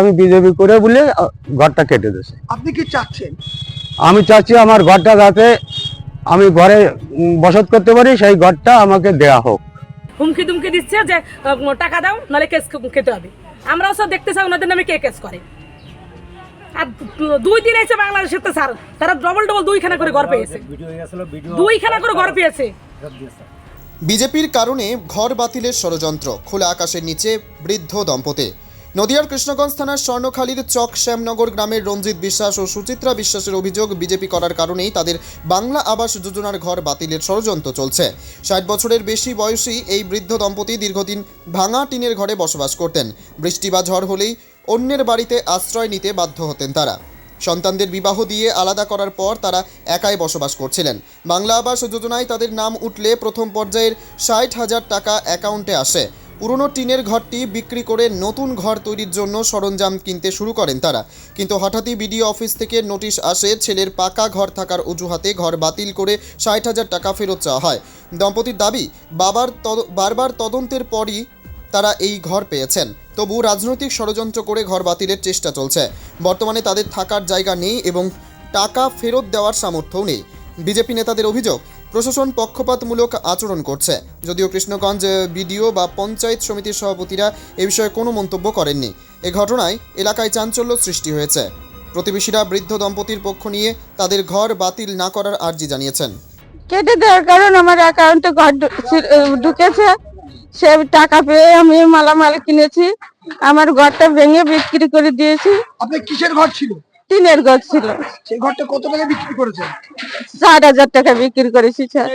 আমি বিজেপি করে বলে ঘরটা কেটে দিয়েছে। আপনি কি চাচ্ছেন? আমি চাচ্ছি আমার ঘরটা যাতে আমি ঘরে বসত করতে পারি সেই ঘরটা আমাকে দেয়া হোক। হুমকি দুমকি দিচ্ছে যে টাকা দাও নাহলে কেস খেতে হবে। আমরাও সব দেখতে চাই ওনাদের নামে কে কেস করে। আর দুই দিন এসে বাংলাদেশের তো স্যার তারা ডবল ডবল দুইখানা করে ঘর পেয়েছে। দুইখানা করে ঘর পেয়েছে। বিজেপির কারণে ঘর বাতিলের ষড়যন্ত্র খোলা আকাশের নিচে বৃদ্ধ দম্পতি। নদিয়ার কৃষ্ণগঞ্জ থানার স্বর্ণখালীর চক শ্যামনগর গ্রামের রঞ্জিত বিশ্বাস ও সুচিত্রা বিশ্বাসের অভিযোগ বিজেপি করার কারণেই তাদের বাংলা আবাস যোজনার ঘর বাতিলের ষড়যন্ত্র চলছে। ষাট বছরের বেশি বয়সী এই বৃদ্ধ দম্পতি দীর্ঘদিন ভাঙা টিনের ঘরে বসবাস করতেন। বৃষ্টি বা ঝড় হলেই অন্যের বাড়িতে আশ্রয় নিতে বাধ্য হতেন তারা। সন্তানদের বিবাহ দিয়ে আলাদা করার পর তারা একাই বসবাস করছিলেন। বাংলা আবাস যোজনায় তাদের নাম উঠলে প্রথম পর্যায়ের ষাট হাজার টাকা অ্যাকাউন্টে আসে। পুরনো টিনের ঘরটি বিক্রি করে নতুন ঘর তৈরির জন্য সরঞ্জাম কিনতে শুরু করেন তারা। কিন্তু হঠাৎই বিডিও অফিস থেকে নোটিশ আসে, ছেলের পাকা ঘর থাকার অজুহাতে ঘর বাতিল করে ষাট হাজার টাকা ফেরত চাওয়া হয়। দম্পতির দাবি, বাবার বারবার তদন্তের পরই তারা এই ঘর পেয়েছেন। তবু রাজনৈতিক ষড়যন্ত্র করে ঘর বাতিলের চেষ্টা চলছে। বর্তমানে তাদের থাকার জায়গা নেই এবং টাকা ফেরত দেওয়ার সামর্থ্যও নেই। বিজেপি নেতাদের অভিযোগ প্রশাসন পক্ষপাতমূলক আচরণ করছে। যদিও কৃষ্ণগঞ্জ বিডিও বা পঞ্চায়েত সমিতির সভাপতিরা এ বিষয়ে কোনো মন্তব্য করেননি। এ ঘটনায় এলাকায় চাঞ্চল্য সৃষ্টি হয়েছে। প্রতিবেশীরা বৃদ্ধ দম্পতির পক্ষ নিয়ে তাদের ঘর বাতিল না করার আর্জি জানিয়েছেন। কেটে দেওয়ার কারণ আমার অ্যাকাউন্টে ঘর ঢুকেছে। সে টাকা পেয়ে আমি মালামাল কিনেছি। আমার ঘরটা ভেঙে বিক্রি করে দিয়েছি। আপনার কিসের ঘর ছিল? টিনের ঘর ছিল। সেই ঘরটা কত টাকা বিক্রি করেছেন ষাট হাজার টাকা বিক্রি করেছি স্যার।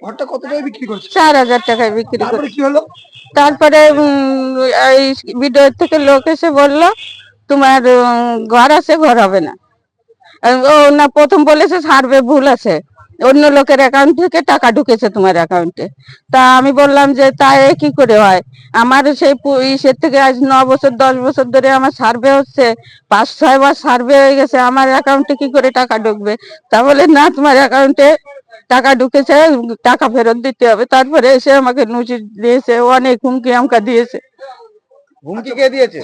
ঘরটা কত টাকা বিক্রি করেছেন চার হাজার টাকায় বিক্রি তারপরে করেছি কি হলো? তারপরে এই ভিডিও থেকে লোক এসে বলল তোমার ঘর আছে ঘর হবে না। ও না প্রথম বলেছে সার্ভে ভুল আছে। অন্য লোকের অ্যাকাউন্ট থেকে টাকা ঢুকেছে তোমার অ্যাকাউন্টে তা আমি বললাম যে তা এ কি করে হয়? আমার সেই ইসের থেকে আজ ন বছর দশ বছর ধরে আমার সার্ভে হচ্ছে পাঁচ ছয় বার সার্ভে হয়ে গেছে আমার অ্যাকাউন্টে কি করে টাকা ঢুকবে? তা বলে না তোমার অ্যাকাউন্টে টাকা ঢুকেছে টাকা ফেরত দিতে হবে। তারপরে এসে আমাকে নোটিশ দিয়েছে অনেক হুমকি আমকা দিয়েছে। হুমকি কে দিয়েছে?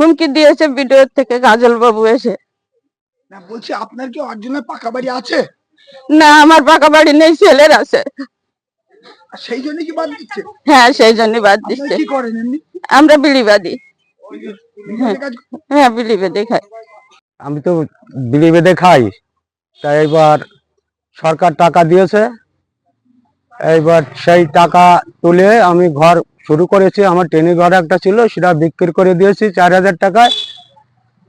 হুমকি দিয়েছে ভিডিও থেকে গাজল বাবু এসে। না বলছি আপনার কি অর্জুনের পাকা বাড়ি আছে? না আমার পাকা বাড়ি নেই ছেলের আছে। সেই জন্য কি বাদ দিচ্ছে? হ্যাঁ সেই জন্য বাদ দিচ্ছে। কি করেন এমনি? আমরা বিড়িবাদী। বিদেশে হ্যাঁ বিড়ি বেঁধে খাই। আমি তো বিড়ি বেঁধে খাই। তাই এবার সরকার টাকা দিয়েছে। এইবার সেই টাকা তুলে আমি ঘর শুরু করেছি। আমার টেনে ঘর একটা ছিল সেটা বিক্রি করে দিয়েছি চার হাজার টাকায়।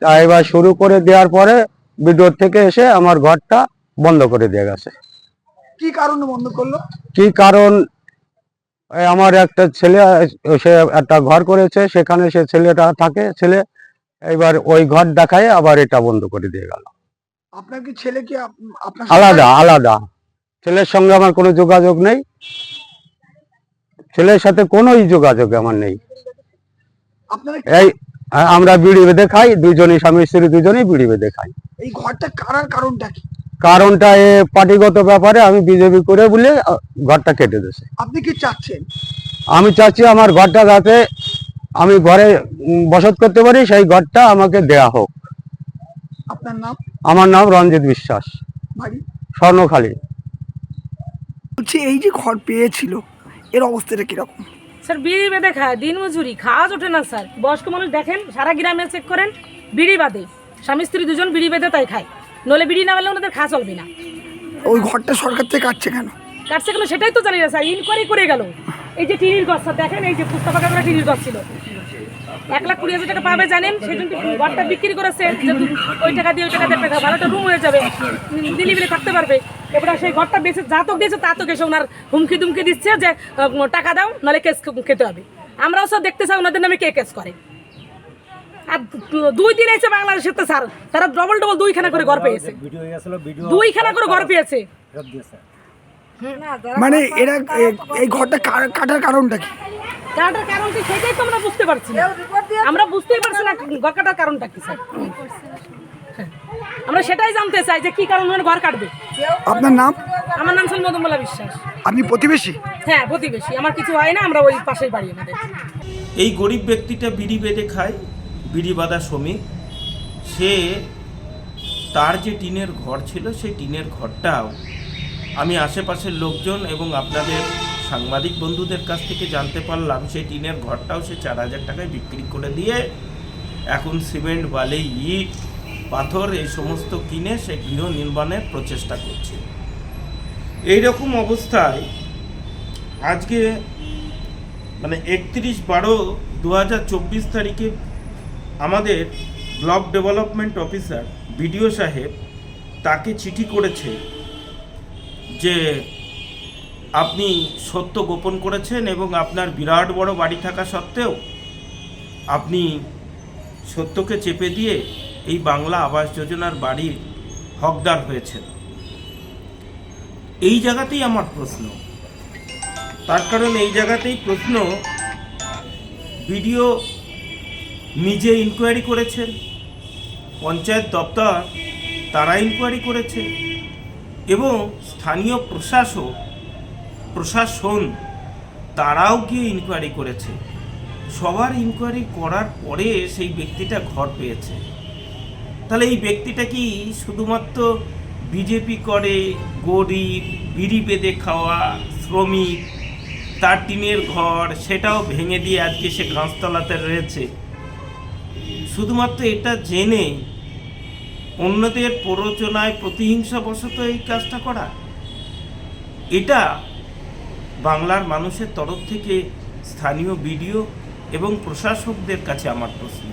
তা এবার শুরু করে দেওয়ার পরে বিডিওর থেকে এসে আমার ঘরটা বন্ধ করে দিয়ে গেছে। কি কারণে বন্ধ করল? কি কারণ? আমার একটা ছেলে সে একটা ঘর করেছে সেখানে সে ছেলেটা থাকে ছেলে এবার ওই ঘর দেখায় আবার এটা বন্ধ করে দিয়ে গেল। আপনার কি ছেলে কি আলাদা আলাদা। ছেলের সঙ্গে আমার কোনো যোগাযোগ নেই। ছেলের সাথে কোনোই যোগাযোগ আমার নেই। এই আমরা বিড়ি বেঁধে খাই দুজনই স্বামী স্ত্রী দুজনেই বিড়ি বেঁধে খাই। এই ঘরটা কারার কারণটা কি? কারণটা এ পার্টিগত ব্যাপারে আমি বিজেপি করে বলে ঘরটা কেটে দিয়েছে। আপনি কি চাচ্ছেন? আমি চাচ্ছি আমার ঘরটা যাতে আমি ঘরে বসত করতে পারি সেই ঘরটা আমাকে দেয়া হোক। আপনার নাম? আমার নাম রঞ্জিত বিশ্বাস। বাড়ি? স্বর্ণখালী। বলছি এই যে ঘর পেয়েছিল এর অবস্থাটা কীরকম? স্যার বিড়ি বেঁধে খায় দিন মজুরি খাওয়া ওঠে না স্যার। বয়স্ক মানুষ দেখেন সারা গ্রামে চেক করেন বিড়ি বাদে স্বামী স্ত্রী দুজন বিড়ি বেঁধে তাই খায়। নলে বিড়ি না পেলে ওনাদের খাওয়া চলবে না। ওই ঘরটা সরকার থেকে কাটছে কেন? কাটছে কেন সেটাই তো জানি না স্যার ইনকোয়ারি করে গেল। এই যে টিনির গছ স্যার দেখেন এই যে পুস্তা পাকা করে টিনির গছ ছিল। এক লাখ কুড়ি হাজার টাকা পাবে জানেন সেই জন্য ঘরটা বিক্রি করেছে। ওই টাকা দিয়ে ওই টাকা দিয়ে টাকা ভালো একটা রুম হয়ে যাবে। দিলি বিলি থাকতে পারবে। এবার সেই ঘরটা বেঁচে যা তো দিয়েছে তা তো এসে ওনার হুমকি দুমকি দিচ্ছে যে টাকা দাও নাহলে কেস খেতে হবে। আমরাও সব দেখতে চাই ওনাদের নামে কে কেস করে। আর দুই দিন এসে বাংলাদেশের তো স্যার তারা ডবল ডবল দুইখানা করে ঘর পেয়েছে। দুইখানা করে ঘর পেয়েছে। মানে এরা এই ঘরটা কাটার কারণটা কি? কাটার কারণ কি সেটাই তো আমরা বুঝতে পারছি না। আমরা বুঝতেই পারছি না ঘর কাটার কারণটা কি স্যার। আমরা সেটাই জানতে চাই যে কি কারণ ঘর কাটবে। আপনার নাম? আমার নাম ছিল মদনবালা বিশ্বাস। আপনি প্রতিবেশী? হ্যাঁ প্রতিবেশী। আমার কিছু হয় না আমরা ওই পাশেই বাড়ি আমাদের। এই গরিব ব্যক্তিটা বিড়ি বেঁধে খায় বিড়ি বাঁধা শ্রমিক, সে তার যে টিনের ঘর ছিল, সেই টিনের ঘরটাও আমি আশেপাশের লোকজন এবং আপনাদের সাংবাদিক বন্ধুদের কাছ থেকে জানতে পারলাম, সেই টিনের ঘরটাও সে চার হাজার টাকায় বিক্রি করে দিয়ে এখন সিমেন্ট, বালি, ইট, পাথর এই সমস্ত কিনে সে গৃহ নির্মাণের প্রচেষ্টা করছে। এই রকম অবস্থায় আজকে মানে একত্রিশ বারো দু হাজার চব্বিশ তারিখে আমাদের ব্লক ডেভেলপমেন্ট অফিসার বিডিও সাহেব তাকে চিঠি করেছে যে আপনি সত্য গোপন করেছেন এবং আপনার বিরাট বড় বাড়ি থাকা সত্ত্বেও আপনি সত্যকে চেপে দিয়ে এই বাংলা আবাস যোজনার বাড়ির হকদার হয়েছেন। এই জায়গাতেই আমার প্রশ্ন। তার কারণ এই জায়গাতেই প্রশ্ন বিডিও নিজে ইনকোয়ারি করেছেন। পঞ্চায়েত দপ্তর তারা ইনকোয়ারি করেছে। এবং স্থানীয় প্রশাসক, প্রশাসন তারাও গিয়ে ইনকোয়ারি করেছে। সবার ইনকোয়ারি করার পরে সেই ব্যক্তিটা ঘর পেয়েছে। তাহলে এই ব্যক্তিটা কি শুধুমাত্র বিজেপি করে, গরিব, বিড়ি বেঁধে খাওয়া, শ্রমিক, তার টিনের ঘর, সেটাও ভেঙে দিয়ে আজকে সে ঘাসতলাতে রয়েছে? শুধুমাত্র এটা জেনে অন্যদের প্ররোচনায় প্রতিহিংসাবশত এই কাজটা করা? এটা বাংলার মানুষের তরফ থেকে স্থানীয় বিডিও এবং প্রশাসকদের কাছে আমার প্রশ্ন।